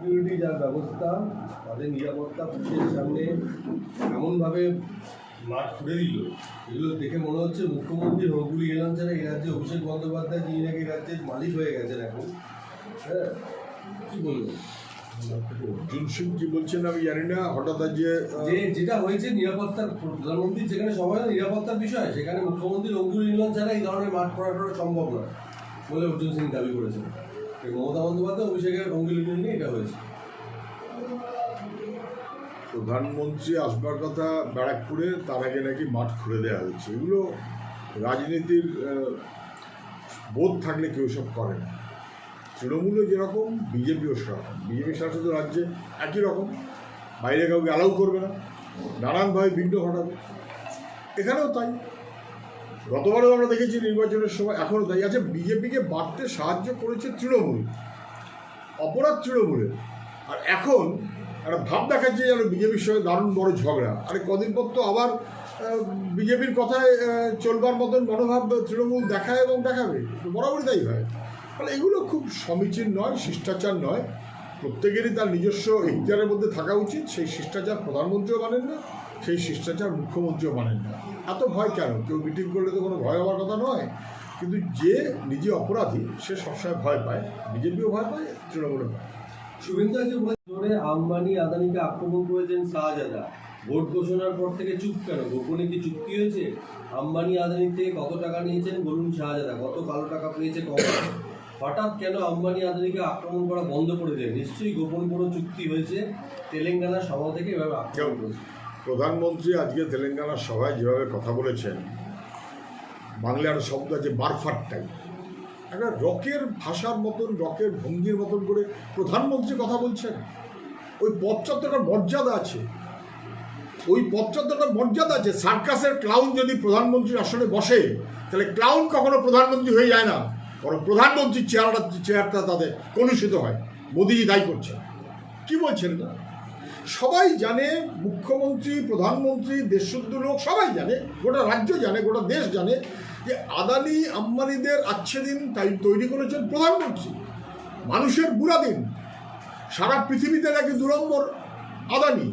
Security যার ব্যবস্থা তাদের নিরাপত্তা পুলিশের সামনে এমনভাবে মাঠ খুলে দিল। এগুলো দেখে মনে হচ্ছে মুখ্যমন্ত্রী রঘুলি এলাম ছাড়া এই রাজ্যে অভিষেক বন্দ্যোপাধ্যায় যিনি নাকি রাজ্যের মালিক হয়ে গেছেন এখন। হ্যাঁ কি বলব? অর্জুন সিং কি বলছেন আমি জানি না হঠাৎ যে যেটা হয়েছে নিরাপত্তার প্রধানমন্ত্রী যেখানে সবাই নিরাপত্তার বিষয় সেখানে মুখ্যমন্ত্রী রঙ্গুল ইংল্যান্ড ছাড়া এই ধরনের মাঠ করা সম্ভব নয় বলে অর্জুন সিং দাবি করেছেন। মমতা বন্দ্যোপাধ্যায় অভিষেকের ইংল্যান্ড নিয়ে এটা হয়েছে। প্রধানমন্ত্রী আসবার কথা ব্যারাকপুরে, তার আগে নাকি মাঠ খুলে দেওয়া হয়েছে এগুলো রাজনীতির বোধ থাকলে কেউ সব করে না। তৃণমূলে যেরকম, বিজেপিও সেরকম। বিজেপি শাসিত রাজ্যে একই রকম। বাইরে কাউকে অ্যালাউ করবে না। নানানভাবে বিঘ্ন ঘটাবে। এখানেও তাই। গতবারও আমরা দেখেছি নির্বাচনের সময় এখনও তাই আছে। বিজেপিকে বাড়তে সাহায্য করেছে তৃণমূল, অপরাধ তৃণমূলের। আর এখন একটা ভাব দেখাচ্ছে যেন বিজেপির সঙ্গে দারুণ বড় ঝগড়া। আরে কদিন পর তো আবার বিজেপির কথায় চলবার মতন মনোভাব তৃণমূল দেখায় এবং দেখাবে। বরাবরই তাই হয়। ফলে এগুলো খুব সমীচীন নয়, শিষ্টাচার নয়। প্রত্যেকেরই তার নিজস্ব ইখতিয়ারের মধ্যে থাকা উচিত। সেই শিষ্টাচার প্রধানমন্ত্রীও মানেন না। সেই শিষ্টাচার মুখ্যমন্ত্রীও মানেন না। এত ভয় কেন? কেউ মিটিং করলে তো কোনো ভয় হওয়ার কথা নয়। কিন্তু যে নিজে অপরাধী সে সবসময় ভয় পায়। বিজেপিও ভয় পায় তৃণমূলও ভয়। শুভেন্দু আম্বানি আদানিকে আক্রমণ করেছেন শাহজাদা। ভোট ঘোষণার পর থেকে চুপ কেন? গোপনে কি চুক্তি হয়েছে? আম্বানি আদানি থেকে কত টাকা নিয়েছেন বলুন শাহজাদা? কত কালো টাকা পেয়েছে কম হঠাৎ কেন আম্বানি আদানিকে আক্রমণ করা বন্ধ করে দেয় নিশ্চয়ই গোপন কোনো চুক্তি হয়েছে? তেলেঙ্গানা সভা থেকে এভাবে আক্রমণ করেছে। প্রধানমন্ত্রী আজকে তেলেঙ্গানার সভায় যেভাবে কথা বলেছেন, বাংলার শব্দ আছে বারফার টাইপ একটা রকের ভাষার মতন, রকের ভঙ্গির মতন করে প্রধানমন্ত্রী কথা বলছেন। ওই পশ্চাত্তটা মর্যাদা আছে। ওই পশ্চাত্তটা মর্যাদা আছে। সার্কাসের ক্লাউন যদি প্রধানমন্ত্রীর আসনে বসে, তাহলে ক্লাউন কখনো প্রধানমন্ত্রী হয়ে যায় না। বরং প্রধানমন্ত্রীর চেয়ারটা চেয়ারটা তাদের কলুষিত হয়। মোদিজি দায়ী করছেন। কি বলছেন না সবাই জানে, মুখ্যমন্ত্রী, প্রধানমন্ত্রী দেশশুদ্ধ লোক সবাই জানে, গোটা রাজ্য জানে, গোটা দেশ জানে যে আদানি, আম্বানিদের আচ্ছে দিন তাই তৈরি করেছেন প্রধানমন্ত্রী। মানুষের বুড়া দিন, সারা পৃথিবীতে নাকি দু নম্বর আদানি।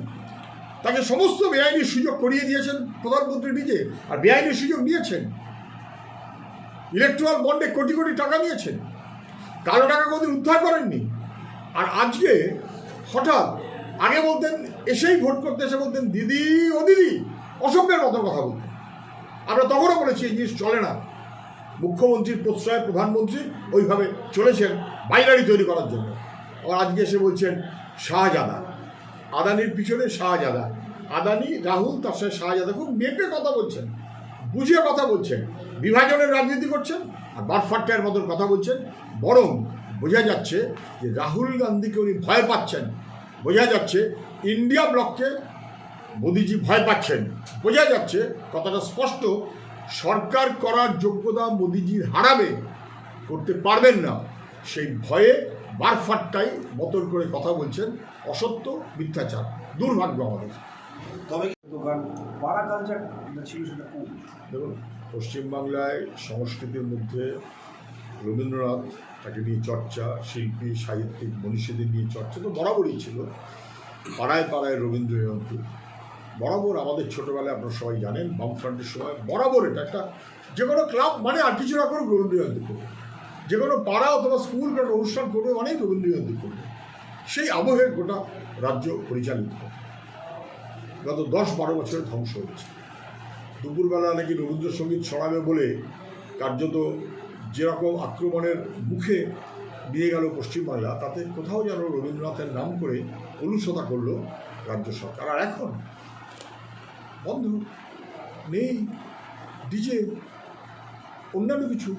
তাকে সমস্ত বেআইনি সুযোগ করিয়ে দিয়েছেন প্রধানমন্ত্রী নিজে, আর বেআইনি সুযোগ নিয়েছেন। ইলেকট্রাল বন্ডে কোটি কোটি টাকা নিয়েছেন। কালো টাকা কোনোদিন উদ্ধার করেননি। আর আজকে হঠাৎ আগে বলতেন, এসেই ভোট করতে এসে বলতেন, দিদি, ও দিদি, অসভ্যের মতো কথা বলতেন আমরা তখনও বলেছি এই জিনিস চলে না। মুখ্যমন্ত্রীর প্রশ্রয় প্রধানমন্ত্রী ওইভাবে চলেছেন বাইনারি তৈরি করার জন্য। আবার আজকে এসে বলছেন, শাহজাদা। আদানির পিছনে শাহজাদা। আদানি, রাহুল, তার সাথে শাহজাদা খুব মেপে কথা বলছেন, বুঝিয়ে কথা বলছেন, বিভাজনের রাজনীতি করছেন আর বারফাট্টার মতন কথা বলছেন। বরং বোঝা যাচ্ছে যে রাহুল গান্ধীকে উনি ভয় পাচ্ছেন। বোঝা যাচ্ছে ইন্ডিয়া ব্লককে মোদিজি ভয় পাচ্ছেন। বোঝা যাচ্ছে কথাটা স্পষ্ট সরকার করার যোগ্যতা মোদিজির হারাবে করতে পারবেন না। সেই ভয়ে বারফাট্টাই মতন করে কথা বলছেন অসত্য মিথ্যাচার। দুর্ভাগ্য আমাদের। তবে দোকান পাড়া কালচার ছিল সেটা দেখুন পশ্চিমবাংলায় সংস্কৃতির মধ্যে রবীন্দ্রনাথ তাকে নিয়ে চর্চা, শিল্পী, সাহিত্যিক মনীষীদের নিয়ে চর্চা তো বরাবরই ছিল। পাড়ায় পাড়ায় রবীন্দ্র জয়ন্তী বরাবর আমাদের ছোটোবেলায় আপনারা সবাই জানেন, বামফ্রন্টের সময় বরাবর এটা একটা যে কোনো ক্লাব মানে আর কিছু না করুক রবীন্দ্র জয়ন্তী করবে। যে কোনো পাড়া অথবা স্কুল কোনো অনুষ্ঠান করবে অনেক রবীন্দ্র জয়ন্তী করবে। সেই আবহে গোটা রাজ্য পরিচালিত। গত দশ বারো বছরে ধ্বংস হয়েছে। দুপুরবেলা নাকি রবীন্দ্রসঙ্গীত ছড়াবে বলে কার্যত যেরকম আক্রমণের মুখে নিয়ে গেল পশ্চিমবাংলা, তাতে কোথাও যেন রবীন্দ্রনাথের নাম করে কলুষতা করল রাজ্য সরকার। আর এখন বন্ধ, নেই, ডিজে, অন্যান্য কিছু।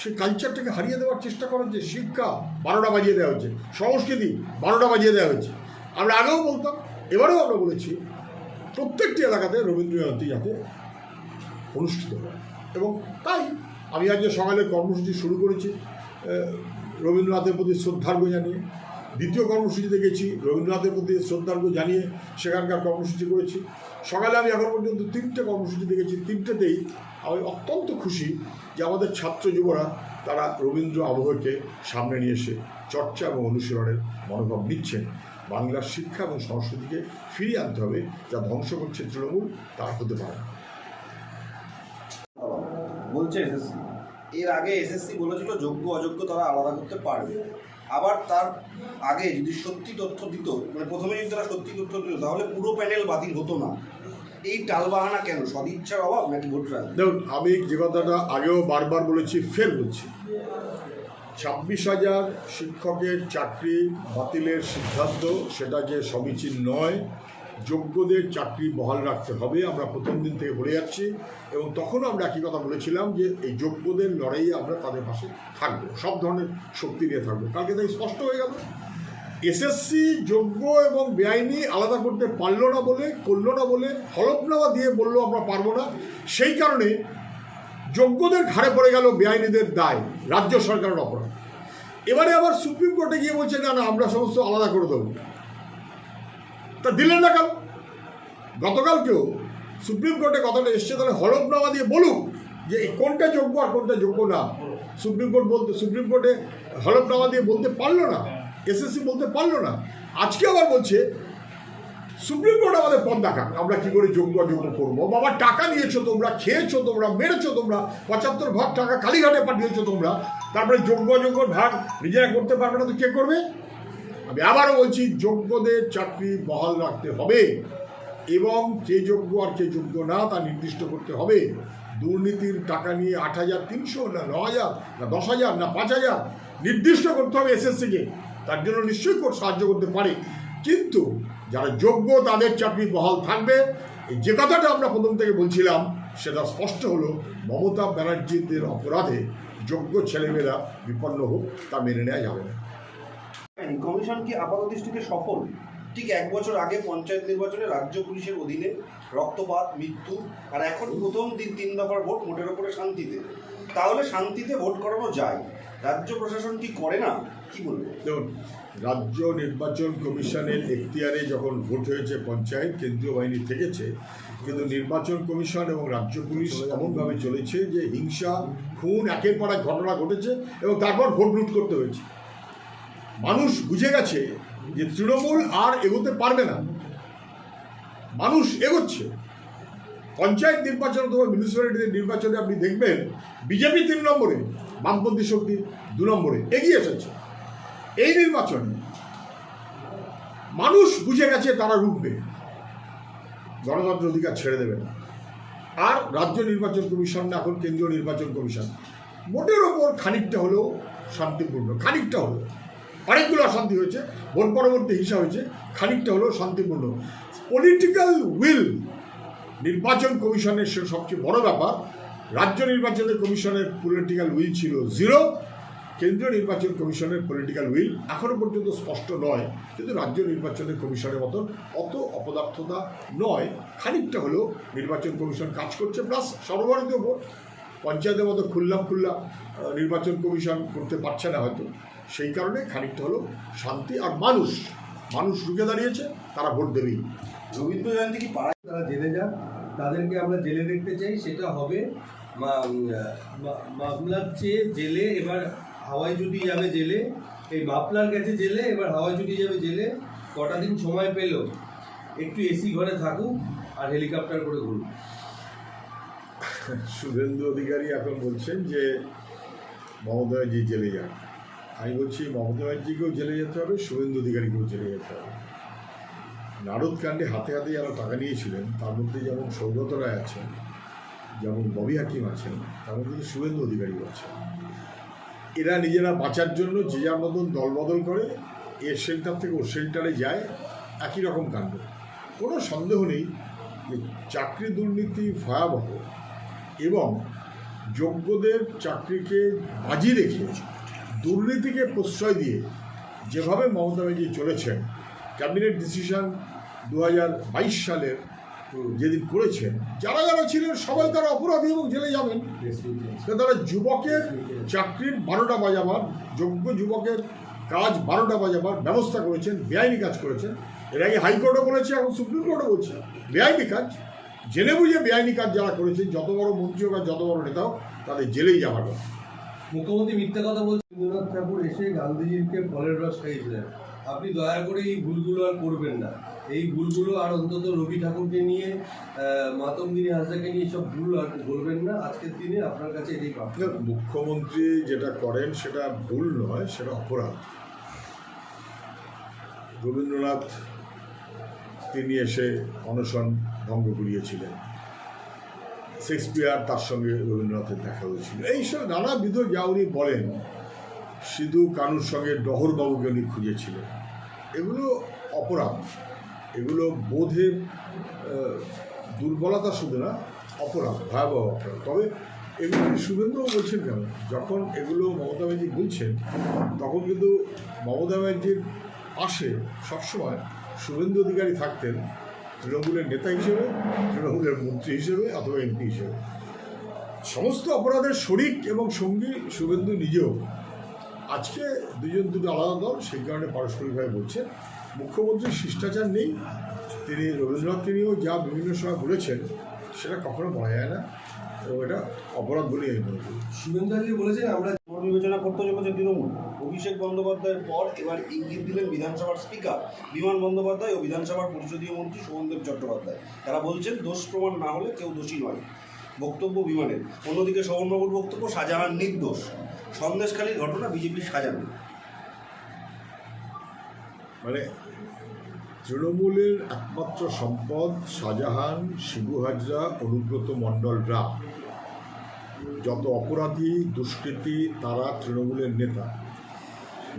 সে কালচারটাকে হারিয়ে দেওয়ার চেষ্টা করার যে শিক্ষা বারোটা বাজিয়ে দেওয়া হচ্ছে, সংস্কৃতি বারোটা বাজিয়ে দেওয়া হচ্ছে। আমরা আগেও বলতাম, এবারেও আমরা বলেছি, প্রত্যেকটি এলাকাতে রবীন্দ্র জয়ন্তী যাতে অনুষ্ঠিত হয়। এবং তাই আমি আজকে সকালে কর্মসূচি শুরু করেছি রবীন্দ্রনাথের প্রতি শ্রদ্ধার্ঘ জানিয়ে। দ্বিতীয় কর্মসূচিতে গেছি, রবীন্দ্রনাথের প্রতি শ্রদ্ধার্ঘ জানিয়ে সেখানকার কর্মসূচি করেছি। সকালে আমি এখন পর্যন্ত তিনটে কর্মসূচি দেখেছি তিনটেতেই আমি অত্যন্ত খুশি যে আমাদের ছাত্র যুবরা তারা রবীন্দ্র আবহকে সামনে নিয়ে এসে চর্চা এবং অনুশীলনের মনোভাব নিচ্ছেন। বাংলার শিক্ষা এবং সংস্কৃতিকে ফিরিয়ে আনতে হবে, যা ধ্বংস করছে তৃণমূল, তা হতে পারে বলছে এসএসসি। এর আগে এসএসসি বলেছিল যোগ্য, অযোগ্য তারা আলাদা করতে পারবে। আবার তার আগে যদি সত্যি তথ্য দিত মানে প্রথমে যদি তারা সত্যি তথ্য দিত, তাহলে পুরো প্যানেল বাতিল হতো না। এই টালবাহানা কেন? সদিচ্ছার অভাব নাকি ভোট রাজনীতি? দেখুন, আমি যে কথাটা আগেও বারবার বলেছি ফের বলছি ছাব্বিশ হাজার শিক্ষকের চাকরি বাতিলের সিদ্ধান্ত, সেটা যে সমীচীন নয় যোগ্যদের চাকরি বহাল রাখতে হবে। আমরা প্রথম দিন থেকে বলে যাচ্ছি এবং তখনও আমরা একই কথা বলেছিলাম যে এই যোগ্যদের লড়াইয়ে আমরা তাদের পাশে থাকব, সব ধরনের শক্তি নিয়ে থাকব। কালকে তাই স্পষ্ট হয়ে গেল। এসএসসি যোগ্য এবং বেআইনি আলাদা করতে পারল না বলে, করল না বলে, হলফনামা দিয়ে বলল আমরা পারব না। সেই কারণে যোগ্যদের ঘাড়ে পড়ে গেল বেআইনিদের দায়, রাজ্য সরকারের অপরাধ। এবারে আবার সুপ্রিম কোর্টে গিয়ে বলছে, না না, আমরা সমস্ত আলাদা করে দেবো। তা দিলেন না কেন? গতকালকেও সুপ্রিম কোর্টে কথাটা এসছে, তাহলে হলফনামা দিয়ে বলুক যে কোনটা যোগ্য আর কোনটা যোগ্য না। সুপ্রিম কোর্ট বলতে, সুপ্রিম কোর্টে হলফনামা দিয়ে বলতে পারল না, এসএসসি বলতে পারল না। আজকে আবার বলছে, সুপ্রিম কোর্ট আমাদের পথ দেখাক, আমরা কি করে যোগ্য অযোগ্য করব? বাবা, টাকা নিয়েছো তোমরা, খেয়েছো তোমরা, মেরেছো তোমরা, পঁচাত্তর ভাগ টাকা কালীঘাটে পাঠিয়েছো তোমরা, তারপরে যোগ্য অযোগ্য ভাগ নিজেরা করতে পারবে না, তো কে করবে? আমি আবারও বলছি, যোগ্যদের চাকরি বহাল রাখতে হবে এবং কে যোগ্য আর কে যোগ্য না, তা নির্দিষ্ট করতে হবে। দুর্নীতির টাকা নিয়ে আট হাজার তিনশো না ন হাজার না দশ হাজার না পাঁচ হাজার নির্দিষ্ট করতে হবে এসএসসিকে। তার জন্য নিশ্চয়ই সাহায্য করতে পারে। কিন্তু যারা যোগ্য, তাদের চাকরি বহাল থাকবে। এই যে কথাটা আমরা প্রথম থেকে বলছিলাম, সেটা স্পষ্ট হলো, মমতা ব্যানার্জিদের অপরাধে যোগ্য ছেলেমেয়েরা বিপন্ন হোক, তা মেনে নেওয়া যাবে না। কমিশন কি আপাত দৃষ্টিতে সফল? ঠিক এক বছর আগে পঞ্চায়েত নির্বাচনে রাজ্য পুলিশের অধীনে রক্তপাত, মৃত্যু আর এখন প্রথম দিন তিন দফার ভোট মোটের ওপরে শান্তিতে। তাহলে শান্তিতে ভোট করানো যায়। রাজ্য প্রশাসন কি করে না? কি বলব? দেখুন, রাজ্য নির্বাচন কমিশনের এখতিয়ারে যখন ভোট হয়েছে পঞ্চায়েত, কেন্দ্রীয় বাহিনী থেকেছে, কিন্তু নির্বাচন কমিশন এবং রাজ্য পুলিশ এমনভাবে চলেছে যে হিংসা, খুন, একের পর এক ঘটনা ঘটেছে এবং তারপর ভোট লুট করতে হয়েছে। মানুষ বুঝে গেছে যে তৃণমূল আর এগোতে পারবে না। মানুষ এগোচ্ছে। পঞ্চায়েত নির্বাচন অথবা মিউনিসিপ্যালিটির নির্বাচনে আপনি দেখবেন, বিজেপি তিন নম্বরে, বামপন্থী শক্তি দু নম্বরে, এগিয়ে এসেছে। এই নির্বাচনে মানুষ বুঝে গেছে তারা রুখবে। গণতন্ত্র অধিকার ছেড়ে দেবে না। আর রাজ্য নির্বাচন কমিশন না, এখন কেন্দ্রীয় নির্বাচন কমিশন। মোটের ওপর খানিকটা হলেও শান্তিপূর্ণ, খানিকটা হলো অনেকগুলো অশান্তি হয়েছে, ভোট পরবর্তী হিংসা হয়েছে, খানিকটা হলেও শান্তিপূর্ণ। পলিটিক্যাল উইল নির্বাচন কমিশনের সে সবচেয়ে বড় ব্যাপার, রাজ্য নির্বাচন কমিশনের পলিটিক্যাল উইল ছিল জিরো কেন্দ্রীয় নির্বাচন কমিশনের পলিটিক্যাল উইল এখনও পর্যন্ত স্পষ্ট নয়, কিন্তু রাজ্য নির্বাচনের কমিশনের মতন অত অপদার্থতা নয়, খানিকটা হলেও নির্বাচন কমিশন কাজ করছে প্লাস সর্বভারতীয় ভোট, পঞ্চায়েতের মতো খুললাম খুল্লাম নির্বাচন কমিশন করতে পারছে না হয়তো। সেই কারণে খানিকটা হলো শান্তি আর মানুষ মানুষ রুখে দাঁড়িয়েছে তারা ভোট দেবেই। রবীন্দ্র জয়ন্তী কি পাড়ায় তারা জেলে যান? তাদেরকে আমরা জেলে দেখতে চাই সেটা হবে মামলার চেয়ে জেলে এবার হাওয়াই জুটি যাবে জেলে এই মাপলার কাছে জেলে এবার হাওয়াই জুটি যাবে জেলে কটা দিন সময় পেল একটু এসি ঘরে থাকুক আর হেলিকপ্টার করে ঘুরুক। শুভেন্দু অধিকারী এখন বলছেন যে মমতা ব্যানার্জি জেলে যান। আমি বলছি, মমতা ব্যানার্জিকেও জেলে যেতে হবে, শুভেন্দু অধিকারীকেও জেলে যেতে হবে। নারদ কাণ্ডে হাতে হাতে যারা টাকা নিয়েছিলেন, তার মধ্যে যেমন সৌগত রায় আছেন, যেমন ববি হাকিম আছেন, তার মধ্যে শুভেন্দু অধিকারীও আছেন। এরা নিজেরা বাঁচার জন্য যে যার মতন দলবদল করে, এর শেল্টার থেকে ওর শেল্টারে যায়, একই রকম কাণ্ড। কোনো সন্দেহ নেই যে চাকরি দুর্নীতি ভয়াবহ এবং যোগ্যদের চাকরিকে বাজি রেখে দুর্নীতিকে প্রশ্রয় দিয়ে যেভাবে মমতা ব্যানার্জি চলেছেন ক্যাবিনেট ডিসিশন দু বাইশ সালের যেদিন করেছেন যারা যারা ছিলেন সবাই তারা অপরাধী এবং জেলে যাবেন। তারা যুবকের চাকরির বারোটা বাজাবার যোগ্য যুবকের কাজ বারোটা বাজাবার ব্যবস্থা করেছেন বেআইনি কাজ করেছেন। এর আগে হাইকোর্টও বলেছে এখন সুপ্রিম কোর্টও বলছে। বেআইনি কাজ জেনে বুঝে বেআইনি কাজ যারা করেছেন যত বড় মন্ত্রী হোক আর যত বড় নেতা হোক তাদের জেলেই যাওয়ার কথা। মুখ্যমন্ত্রী মিথ্যা কথা বলছেন রবীন্দ্রনাথ ঠাকুর এসে গান্ধীজিকে ফলের রস খাইয়েছিলেন। আপনি দয়া করে এই ভুলগুলো আর করবেন না। এই ভুলগুলো আর অন্তত রবি ঠাকুরকে নিয়ে মাতঙ্গিনী হাজরাকে নিয়ে সব ভুল আর বলবেন না। আজকের দিনে আপনার কাছে এটাই প্রাপ্য না, মুখ্যমন্ত্রী যেটা করেন সেটা ভুল নয় সেটা অপরাধ। রবীন্দ্রনাথ তিনি এসে অনশন ভঙ্গ করিয়েছিলেন। শেক্সপিয়ার তার সঙ্গে রবীন্দ্রনাথের দেখা হয়েছিল। এইসব নানাবিধ যা উনি বলেন, সিধু কানুর সঙ্গে ডহরবাবুকে উনি খুঁজেছিলেন। এগুলো অপরাধ। এগুলো বোধের দুর্বলতা শুধু না, অপরাধ, ভয়াবহ অপরাধ। তবে এগুলো শুভেন্দুও বলছেন কেন? যখন এগুলো মমতা ব্যানার্জি বলছেন, তখন কিন্তু মমতা ব্যানার্জির পাশে সবসময় শুভেন্দু অধিকারী থাকতেন। তৃণমূলের নেতা হিসেবে, তৃণমূলের মন্ত্রী হিসেবে অথবা এমপি হিসেবে। সমস্ত অপরাধের শরিক এবং সঙ্গী শুভেন্দু নিজেও। আজকে দুজন দুটো আলাদা দল, সেই কারণে পারস্পরিকভাবে বলছে। মুখ্যমন্ত্রীর শিষ্টাচার নেই। তিনি রবীন্দ্রনাথকে নিয়েও যা বিভিন্ন সময় বলেছেন, সেটা কখনো বলা যায় না। এবং এটা অপরাধ বলেই আমি করি। শুভেন্দুজি বলেছেন? আমরা পুনর্বিবেচনা করতে চলেছে তৃণমূল। অভিষেক বন্দ্যোপাধ্যায়ের পর এবার ইঙ্গিত দিলেন বিধানসভার স্পিকার বিমান বন্দ্যোপাধ্যায় ও বিধানসভার পরিষদীয় মন্ত্রী শোভনদেব চট্টোপাধ্যায়। তারা বলছেন, দোষ প্রমাণ না হলে কেউ দোষী নয়। বক্তব্য বিমানের। অন্যদিকে শোভনবাবুর বক্তব্য, শাহজাহান নির্দোষ। সন্দেশখালীর ঘটনা বিজেপির সাজানো মানে তৃণমূলের একমাত্র সম্পদ শাহজাহান, শিবু হাজরা, অনুব্রত মণ্ডলরা যত অপরাধী, দুষ্কৃতী তারা তৃণমূলের নেতা।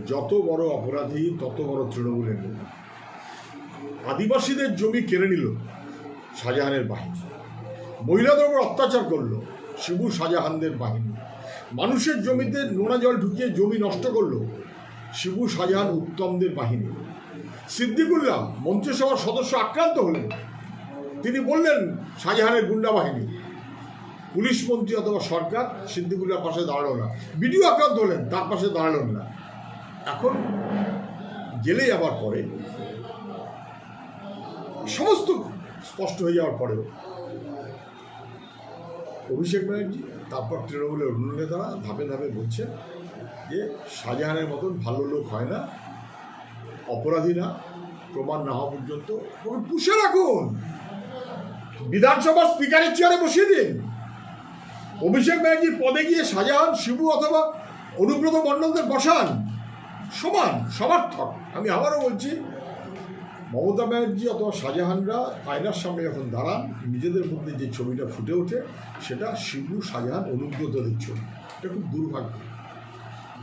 যত বড় অপরাধী, তত বড় তৃণমূলের নেতা। আদিবাসীদের জমি কেড়ে নিল শাহজাহানের বাহিনী। মহিলাদের উপর অত্যাচার করল শিবু শাহজাহানদের বাহিনী। মানুষের জমিতে নোনা জল ঢুকিয়ে জমি নষ্ট করল শিবু শাহজাহান উত্তমদের বাহিনী। সিদ্দিকুল্লাহ মন্ত্রিসভার সদস্য আক্রান্ত হলেন। তিনি বললেন, শাহজাহানের গুন্ডা বাহিনী পুলিশ মন্ত্রী অথবা সরকার সিদ্দিকুল্লার পাশে দাঁড়াল না। বিডিও আক্রান্ত হলেন, তার পাশে দাঁড়ালেন না। এখন জেলে যাবার পরে সমস্ত স্পষ্ট হয়ে যাওয়ার পরেও অভিষেক ব্যানার্জি, তারপর তৃণমূলের অন্য নেতারা ধাপে ধাপে বলছেন যে শাহজাহানের মতন ভালো লোক হয় না, অপরাধী না, প্রমাণ না হওয়া পর্যন্ত পুষে রাখুন। বিধানসভার স্পিকারের চেয়ারে বসিয়ে দিন। অভিষেক ব্যানার্জির পদে গিয়ে শাহজাহান, শিবু অথবা অনুব্রত মণ্ডলদের বসান। সমান, সমার্থক। আমি আবারও বলছি, মমতা ব্যানার্জি অথবা শাহজাহানরা আয়নার সামনে যখন দাঁড়ান, নিজেদের মধ্যে যে ছবিটা ফুটে ওঠে, সেটা শিবু, শাহজাহান, অনুব্রতদের ছবি। এটা খুব দুর্ভাগ্য।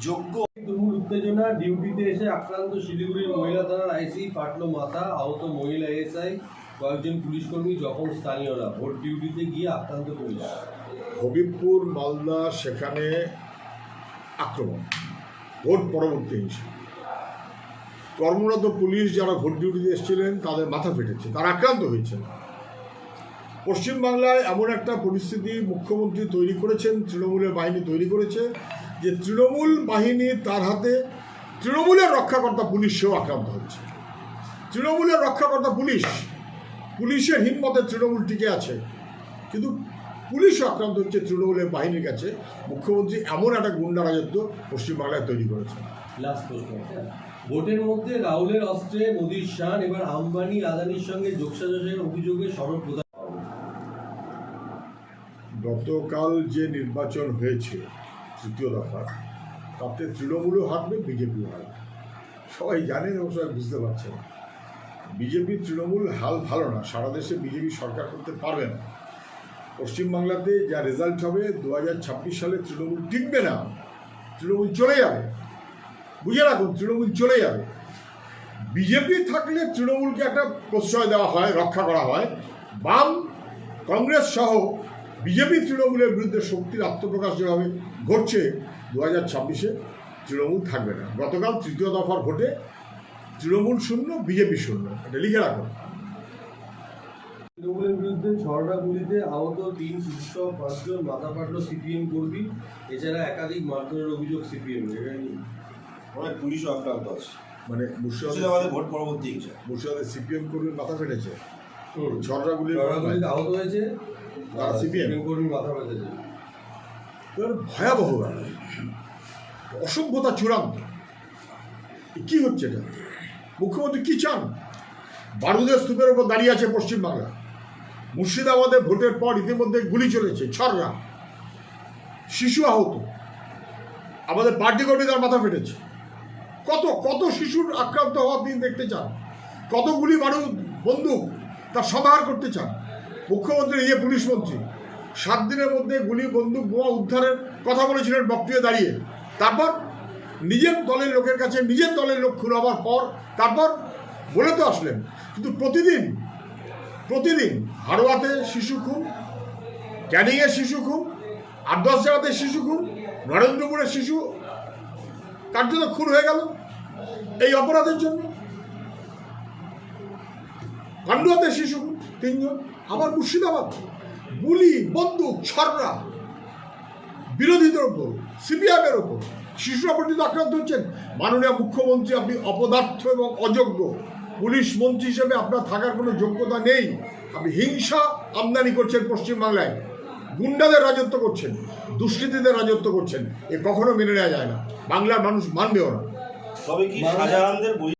যোগ্য তুমুল উত্তেজনা, ডিউটিতে এসে আক্রান্ত শিলিগুড়ির মহিলা থানার আইসি ফাটলো মাথা, আহত মহিলা এসআই কয়েকজন পুলিশ কর্মী, যখন স্থানীয়রা ভোট ডিউটিতে গিয়ে আক্রান্ত পুলিশ। হবিবপুর, মালদা, সেখানে আক্রমণ, ভোট পরবর্তী হিংসা। কর্মরত পুলিশ যারা ভোট ডিউটিতে এসেছিলেন, তাদের মাথা ফেটেছে, তারা আক্রান্ত হয়েছেন। পশ্চিমবাংলায় এমন একটা পরিস্থিতি মুখ্যমন্ত্রী তৈরি করেছেন, তৃণমূলের বাহিনী তৈরি করেছে, যে তৃণমূল বাহিনী তার হাতে, তৃণমূলের রক্ষাকর্তা পুলিশ সেও আক্রান্ত হচ্ছে। তৃণমূলের রক্ষাকর্তা পুলিশ, পুলিশের হিম্মতে তৃণমূল টিকে আছে, কিন্তু পুলিশও আক্রান্ত হচ্ছে তৃণমূলের বাহিনীর কাছে। মুখ্যমন্ত্রী এমন একটা গুন্ডা রাজত্ব পশ্চিমবাংলায় তৈরি করেছে। লাস্ট ভোটের মধ্যে রাহুলের অস্ত্রে মোদির শান এবার আম্বানি আদানির সঙ্গে যোগসাজশের অভিযোগে সড়ক প্রধান। গতকাল যে নির্বাচন হয়েছে তৃতীয় দফা তাতে তৃণমূলও হারবে বিজেপিও হারবে সবাই জানেন এবং সবাই বুঝতে পারছেন বিজেপি তৃণমূল হাল ভালো না সারা দেশে বিজেপি সরকার করতে পারবে না। পশ্চিমবাংলাতে যা রেজাল্ট হবে দু হাজার ছাব্বিশ সালে তৃণমূল টিকবে না, তৃণমূল চলে যাবে। বুঝে রাখুন, তৃণমূল চলে যাবে। বিজেপি থাকলে তৃণমূলকে একটা প্রশ্রয় দেওয়া হয়, রক্ষা করা হয়। বাম, কংগ্রেস সহ বিজেপি তৃণমূলের বিরুদ্ধে শক্তির আত্মপ্রকাশ যেভাবে ঘটছে দু হাজার ছাব্বিশে, তৃণমূল থাকবে না। গতকাল তৃতীয় দফার ভোটে তৃণমূল শূন্য, বিজেপি শূন্য। এটা লিখে রাখুন। তৃণমূলের বিরুদ্ধে ঝড়ড়া গুলিতে আহত তিন শিশু পাঁচজন মাথা ফাটলো সিপিএম কর্মী এছাড়া একাধিক মারধরের অভিযোগ সিপিএম অনেক পুলিশও আক্রান্ত আছে। মানে মুর্শিদাবাদে ভোট পরবর্তী মুর্শিদাবাদে সিপিএম কর্মীর মাথা ফেটেছে। ঝড়ড়া গুলিতে আহত হয়েছে। তারা CPM? কর্মী মাথা এবার ভয়াবহ অসভ্যতা চূড়ান্ত। কি হচ্ছে এটা? মুখ্যমন্ত্রী কি চান? বারুদের স্তূপের ওপর দাঁড়িয়ে আছে পশ্চিমবাংলা। মুর্শিদাবাদে ভোটের পর ইতিমধ্যে গুলি চলেছে ছড়রা শিশু আহত। আমাদের পার্টি কর্মী তার মাথা ফেটেছে। কত কত শিশুর আক্রান্ত হওয়ার দিন দেখতে চান? কত গুলি বারুদ বন্দুক তার সমাহার করতে চান? মুখ্যমন্ত্রী ইয়ে পুলিশ মন্ত্রী, সাত দিনের মধ্যে গুলি, বন্দুক, বোমা উদ্ধারের কথা বলেছিলেন বক্তৃতা দাঁড়িয়ে। তারপর নিজের দলের লোকের কাছে, নিজের দলের লোক খুন হওয়ার পর তারপর বলে তো আসলেন। কিন্তু প্রতিদিন প্রতিদিন হাড়োয়াতে শিশু খুন ক্যানিংয়ে শিশু খুন, আট দশ জায়গাতে শিশু খুন নরেন্দ্রপুরে শিশু কার্যত খুন হয়ে গেল এই অপরাধের জন্য। পান্ডুয়াতে শিশু খুন, তিনজন। আবার মুর্শিদাবাদ, গুলি, বন্দুক, ছররা বিরোধীদের ওপর সিপিএমের ওপর শিশুরা পর্যন্ত আক্রান্ত হচ্ছেন। মাননীয় মুখ্যমন্ত্রী আপনি অপদার্থ এবং অযোগ্য। পুলিশ মন্ত্রী হিসেবে আপনার থাকার কোনো যোগ্যতা নেই। আপনি হিংসা, আমদানি করছেন পশ্চিমবাংলায়। গুন্ডাদের রাজত্ব করছেন, দুষ্কৃতীদের রাজত্ব করছেন। এ কখনো মেনে নেওয়া যায় না। বাংলার মানুষ মানবেও না। তবে কি